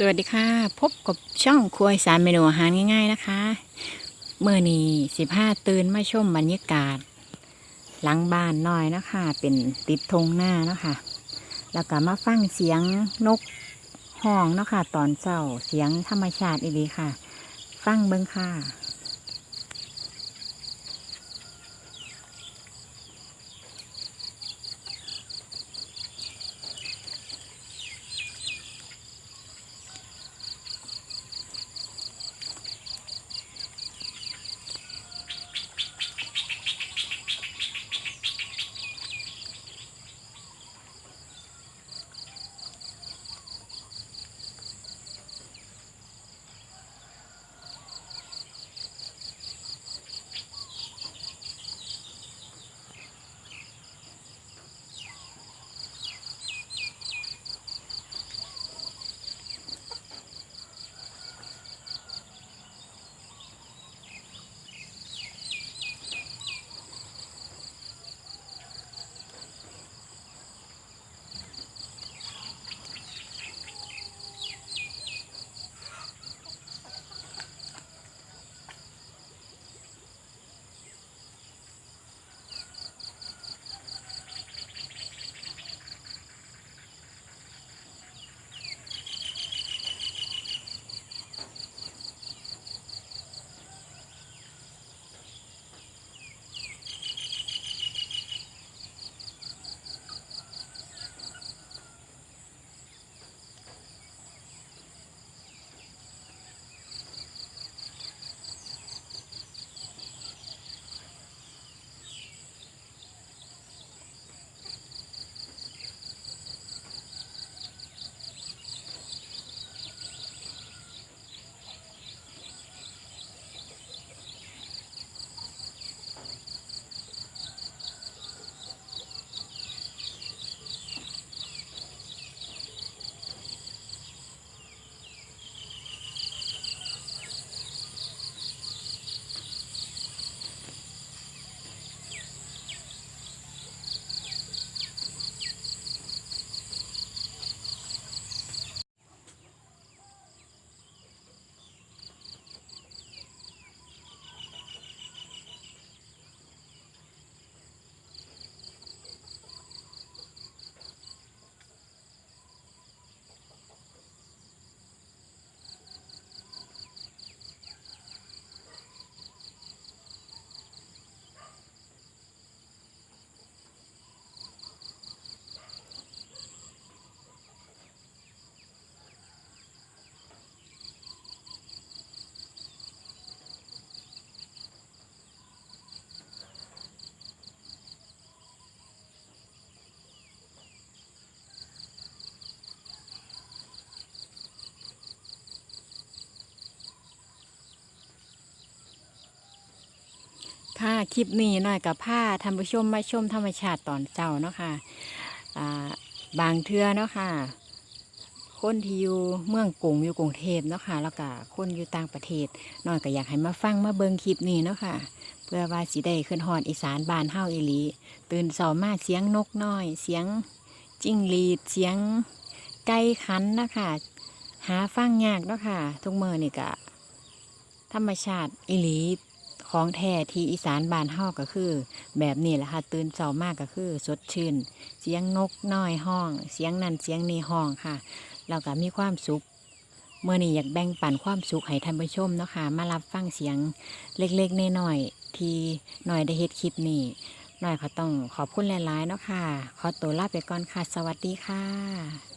สวัสดีค่ะ พบกับช่องครัวอีสารเมนูอาหารง่าย ๆนะคะ เมื่อนี้สิบห้าตื่นมาชมบรรยากาศ หลังบ้านน้อยนะคะ เป็นติดธงหน้านะคะแล้วก็มาฟังเสียงนกห้องนะคะตอนเช้าเสียงธรรมชาติอีดีค่ะ ฟังเบิ้งค่ะ ค่ะคลิปนี้หน่อยกับผ้าท่านผู้ชมมาชมธรรมชาติตอนเจ้าเนาะค่ะอ่าบางเทือเนาะค่ะ คนที่อยู่เมืองกรุงอยู่กรุงเทพเนาะค่ะ แล้วก็คนอยู่ต่างประเทศหน่อยก็อยากให้มาฟังมาเบิ่งคลิปนี้เนาะค่ะ เพื่อว่าสิได้ขึ้นฮอดอีสานบานเฮาอีลีตื่นสามาเสียงนกน้อย เสียงจิ้งหรีดเสียงไก่ขันนะคะหาฟังยากเนาะค่ะ ทุกเมื่อนี่ก็ธรรมชาติอีลี ของแท้ที่อีสานบ้านเฮาก็คือ แบบนี้แหละค่ะตื่นเช้ามากก็คือสดชื่น เสียงนกน้อยห้อง เสียงนั่นเสียงนี้ห้องค่ะแล้วก็มีความสุขเมื่อนี้อยากแบ่งปันความสุขให้ท่านผู้ชมเนาะค่ะมารับฟังเสียงเล็กๆน้อยๆที่หน่อยได้เฮ็ดคลิปนี้หน่อยเขาต้องขอบคุณหลายๆเนาะค่ะ ขอตัวลาไปก่อนค่ะ สวัสดีค่ะ